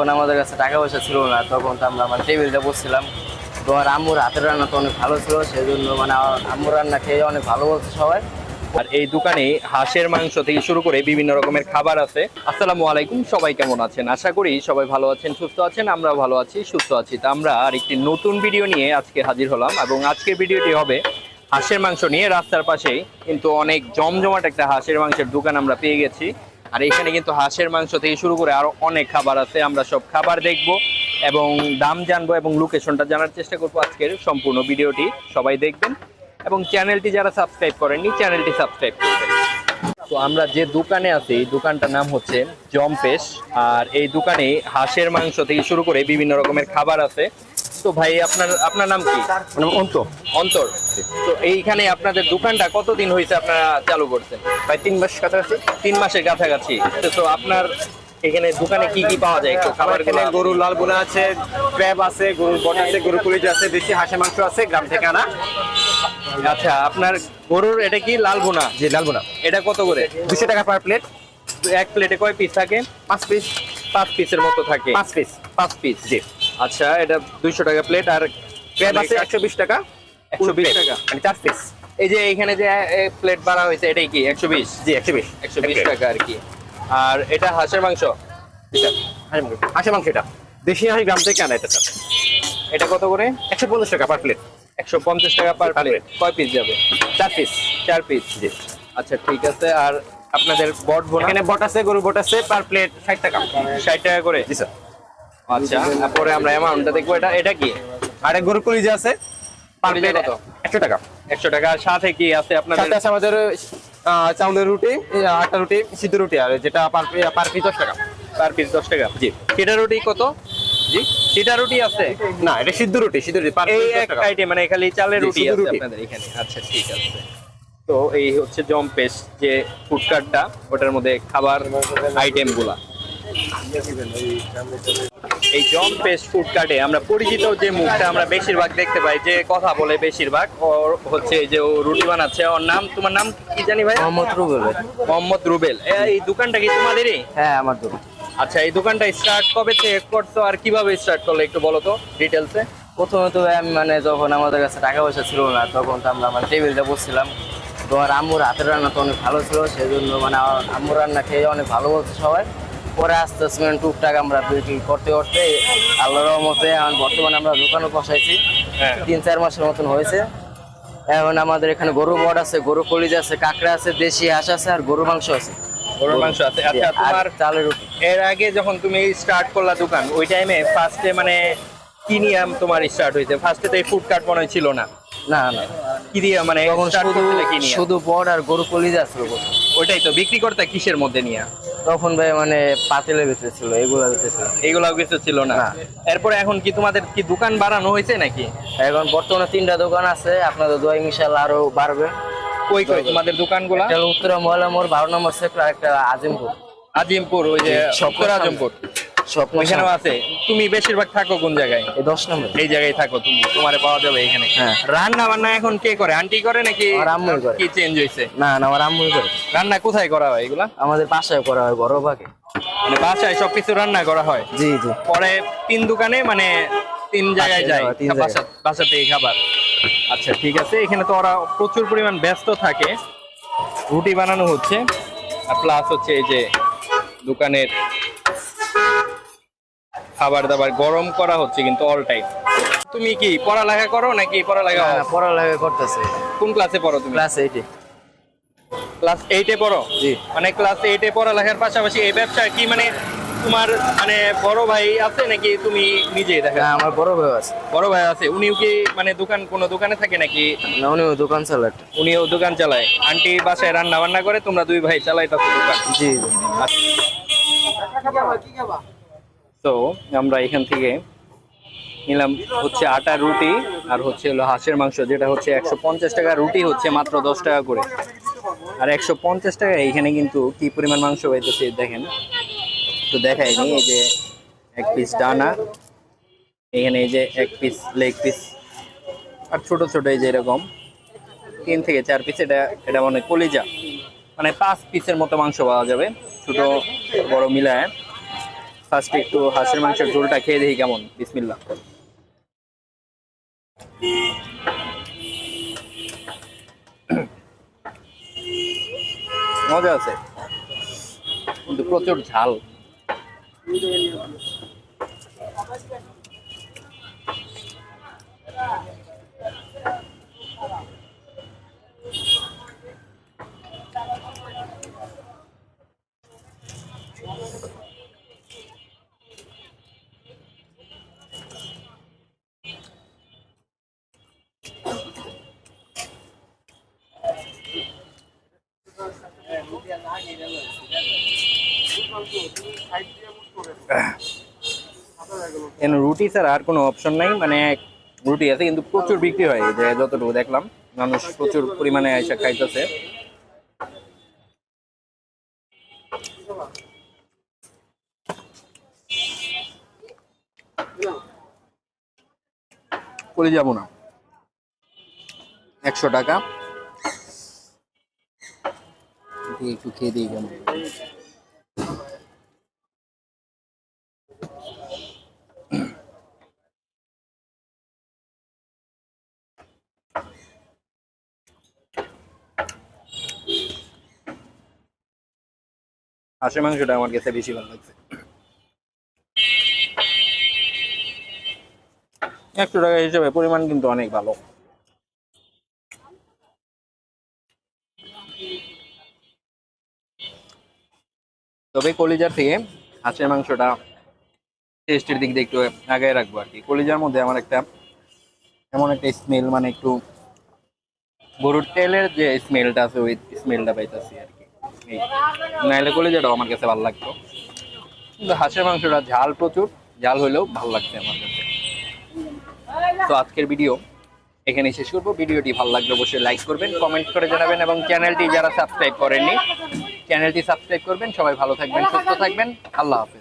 যখন আমাদের কাছে টাকা পয়সা ছিল না, তখন তো আমরা মানে টেবিলটা বসছিলাম। তো আমার আম্মুর হাতের রান্না তো অনেক ভালো ছিল সেই জন্য মানে আম্মুর রান্না খেয়ে অনেক ভালো বলছে সবাই। আর এই দোকানে হাঁসের মাংস থেকে শুরু করে বিভিন্ন রকমের খাবার আছে। আসসালামু আলাইকুম, সবাই কেমন আছেন? আশা করি সবাই ভালো আছেন, সুস্থ আছেন আমরা ভালো আছি, সুস্থ আছি। তা আমরা আর একটি নতুন ভিডিও নিয়ে আজকে হাজির হলাম এবং আজকের ভিডিওটি হবে হাঁসের মাংস নিয়ে। রাস্তার পাশেই কিন্তু অনেক জমজমাট একটা হাঁসের মাংসের দোকান আমরা পেয়ে গেছি। আর এখানে কিন্তু হাঁসের মাংস থেকে শুরু করে আরও অনেক খাবার আছে, আমরা সব খাবার দেখব এবং দাম জানব এবং লোকেশনটা জানার চেষ্টা করব আজকের সম্পূর্ণ ভিডিওটি, সবাই দেখবেন এবং চ্যানেলটি যারা সাবস্ক্রাইব করেননি চ্যানেলটি সাবস্ক্রাইব করবেন। তো আমরা যে দোকানে আছি দোকানটার নাম হচ্ছে জম্পেশ, আর এই দোকানে হাঁসের মাংস থেকে শুরু করে বিভিন্ন রকমের খাবার আছে। তো ভাই আপনার আপনার নাম কি? অন্ত অন্তর। তো এইখানে আপনাদের দোকানটা কতদিন হয়েছে আপনারা চালু করছেন? প্রায় তিন মাস কাছাকাছি। তিন মাসের কাছাকাছি। তো আপনার এখানে দোকানে কি কি পাওয়া যায় একটু খাবার এখানে গরুর লাল বোনা আছে ক্র্যাব আছে গরুর বট আছে গরুর কুলিজ আছে দেশি হাঁসের মাংস আছে গ্রাম থেকে আনা আচ্ছা আপনার গরুর এটা কি লাল বোনা জি লাল বোনা এটা কত করে? দুশো টাকা পার প্লেট এক প্লেটে কয় পিস থাকে? পাঁচ পিস পাঁচ পিসের মতো থাকে। পাঁচ পিস পাঁচ পিস জি। আচ্ছা এটা দুইশো টাকা প্লেট আর ক্র্যাব আছে একশো বিশ টাকা। একশো বিশ। টাকা। মানে চার পিস এই যে এখানে যে প্লেট বাড়া হয়েছে এটাই কি? একশো বিশ? জি একশো বিশ। একশো বিশ টাকা আর কি। আর এটা হাঁসের মাংস? হাঁসের মাংস। এটা? দেশি হাঁস গ্রাম থেকে আনা এটা স্যার। এটা কত করে? একশো পঞ্চাশ টাকা পার প্লেট একশো পঞ্চাশ টাকা পার প্লেট কয় পিস যাবে? চার পিস চার পিস জি। আচ্ছা ঠিক আছে। আর আপনাদের বট বোনা? এখানে বট আছে গরু বট আছে পার প্লেট ষাট টাকা। ষাট টাকা করে? জি স্যার। আচ্ছা তারপরে আমরা অ্যামাউন্টটা দেখব। এটা এটা কি? আর এক গরুর কুলিজ আছে। পার প্লেট কত? একশো টাকা। একশো টাকা। সাথে কি আছে আপনাদের? সাথে আছে আমাদের চাউলের রুটি আটা রুটি সিদ্ধ রুটি আর যেটা পার পার পিস দশ টাকা। পার পিস দশ টাকা। জি। সেটা রুটি কত? জি। সেটা রুটি আছে? না এটা সিদ্ধ রুটি সিদ্ধ রুটি পার পিস দশ এক টাকা। আইটেম মানে খালি চালের রুটি আছে আপনাদের এখানে। আচ্ছা ঠিক আছে। তো এই হচ্ছে জম্পেশ যে ফুড কার্টটা ওটার মধ্যে খাবার আইটেম এই পেস্ট ফুড কার্টে আমরা পরিচিত যে মুখটা আমরা বেশিরভাগ দেখতে পাই যে কথা বলে বেশিরভাগ ওর হচ্ছে যে ও রুটি বানাচ্ছে ওর নাম তোমার নাম কি জানি ভাই মোহাম্মদ রুবেল মোহাম্মদ রুবেল। এই দোকানটা কি তোমাদেরই? হ্যাঁ আমার দোকান। আচ্ছা এই দোকানটা স্টার্ট কবে থেকে করছ আর কীভাবে স্টার্ট করলে একটু বলো তো ডিটেলসে প্রথমে তো আমি মানে যখন আমাদের কাছে টাকা পয়সা ছিল না তখন তো আমরা মানে টেবিলটা বসছিলাম। তো আমার আম্মুর হাতের রান্না তো অনেক ভালো ছিল সেই জন্য মানে আমার আম্মুর রান্না খেয়ে অনেক ভালো বলছে সবাই। পরে আস্তে আস্তে মানে টুকটাক আমরা বিক্রি করতে করতে আল্লাহর রহমতে এখন বর্তমানে আমরা দোকানও বসাইছি। হ্যাঁ। তিন চার মাসের মতন হয়েছে। এখন আমাদের এখানে গরু বট আছে গরু কলিজ আছে কাঁকড়া আছে দেশি হাঁস আছে আর গরু মাংস আছে। গরুর মাংস আছে। আচ্ছা তোমার চালের এর আগে যখন তুমি স্টার্ট করলা দোকান ওই টাইমে ফার্স্টে মানে কি নিয়ে তোমার স্টার্ট হয়েছে? ফার্স্টে তো এই ফুড কার্ট মনে ছিল না। না না। কি দিয়ে মানে শুধু শুধু বট আর গরু কলিজ প্রথম। ওইটাই তো বিক্রি করতে কিসের মধ্যে নিয়ে? তখন ভাই মানে পাতিলে বেঁচেছিল এগুলো বেঁচেছিল এগুলো কিছু ছিল না। এরপরে এখন কি তোমাদের কি দোকান বাড়ানো হয়েছে নাকি? এখন বর্তমানে তিনটা দোকান আছে আপনাদের দোয়া ইনশাআল্লাহ আরও বাড়বে। কই কই তোমাদের দোকানগুলা? একটা উত্তরা মহলা মোড় বারো নম্বর সেক্টর একটা আজিমপুর। আজিমপুর ওই যে সত্তর আজিমপুর। স্বপ্ন ওইখানেও আছে। তুমি বেশিরভাগ থাকো কোন জায়গায়? এই দশ নম্বর। এই জায়গায় থাকো তুমি। তোমারে পাওয়া যাবে এখানে। হ্যাঁ। রান্না বান্না এখন কে করে? আন্টি করে নাকি আমার করে। কি চেঞ্জ হয়েছে? না না আমার আম্মুই করে। রান্না কোথায় করা হয় এগুলা? আমাদের বাসায় করা হয় বড় ভাগে। মানে বাসায় সবকিছু রান্না করা হয়? জি জি। পরে তিন দোকানে মানে তিন জায়গায় যায়। তিন বাসা বাসা থেকে খাবার। আচ্ছা ঠিক আছে। এখানে তো ওরা প্রচুর পরিমাণ ব্যস্ত থাকে। রুটি বানানো হচ্ছে। আর প্লাস হচ্ছে এই যে দোকানের খাবার দাবার গরম করা হচ্ছে কিন্তু অল টাইম তুমি কি পড়ালেখা করো নাকি পড়ালেখা হ্যাঁ, পড়ালেখা করতেছে। কোন ক্লাসে পড়ো তুমি? ক্লাস এইটে ক্লাস এইটে পড়ো? জি। মানে ক্লাস এইটে পড়ালেখার পাশাপাশি এই ব্যবসা কি মানে তোমার মানে বড় ভাই আছে নাকি তুমি নিজেই দেখা? হ্যাঁ আমার বড় ভাই আছে। বড় ভাই আছে উনিও কি মানে দোকান কোনো দোকানে থাকে নাকি? না উনি দোকান চালাট উনিও দোকান চালায়। আন্টি বাসায় রান্না বান্না করে তোমরা দুই ভাই চালাইতাছো দোকান। জি জি। তো আমরা এখান থেকে নিলাম হচ্ছে আটা রুটি আর হচ্ছে হলো হাঁসের মাংস, যেটা হচ্ছে একশো পঞ্চাশ টাকা। রুটি হচ্ছে মাত্র দশ টাকা করে। আর একশো পঞ্চাশ টাকা এখানে কিন্তু কি পরিমাণ মাংস পাইতেছে দেখেন। তো দেখায়নি এই যে এক পিস ডানা, এখানে এই যে এক পিস লেগ পিস আর ছোট ছোট এই যে এরকম। তিন থেকে চার পিস এটা এটা মানে কলিজা মানে পাঁচ পিসের মতো মাংস পাওয়া যাবে, ছোট বড় মিলায়। ফার্স্ট একটু হাঁসের মাংসের ঝোলটা খেয়ে দেখি কেমন। বিসমিল্লা মজা আছে। কিন্তু প্রচুর ঝাল। রুটি ছাড়া আর কোনো অপশন নাই? মানে রুটি আছে, কিন্তু প্রচুর বিক্রি হয় যে যতটুকু দেখলাম। মানুষ প্রচুর পরিমাণে এসে খাইতেছে। যাব না। একশো টাকা। দেখি একটু খেয়ে দিই কেমন হাঁসের মাংসটা আমার কাছে বেশি ভালো লাগছে। একশো টাকা হিসেবে পরিমাণ কিন্তু অনেক ভালো। তবে কলিজার থেকে হাঁসের মাংসটা টেস্টের দিক দিয়ে একটু আগে রাখব আর কি। কলিজার মধ্যে আমার একটা এমন একটা স্মেল মানে একটু গরুর তেলের যে স্মেলটা আছে, ওই স্মেলটা পাইতেছি আর কি। নাইলে কলিজাটাও আমার কাছে ভালো লাগতো। কিন্তু হাঁসের মাংসটা ঝাল প্রচুর, ঝাল হলেও ভালো লাগছে আমার কাছে। তো আজকের ভিডিও এখানে শেষ করব। ভিডিওটি ভালো লাগলে অবশ্যই লাইক করবেন কমেন্ট করে জানাবেন এবং চ্যানেলটি যারা সাবস্ক্রাইব করেননি চ্যানেলটি সাবস্ক্রাইব করবেন। সবাই ভালো থাকবেন সুস্থ থাকবেন। আল্লাহ হাফেজ।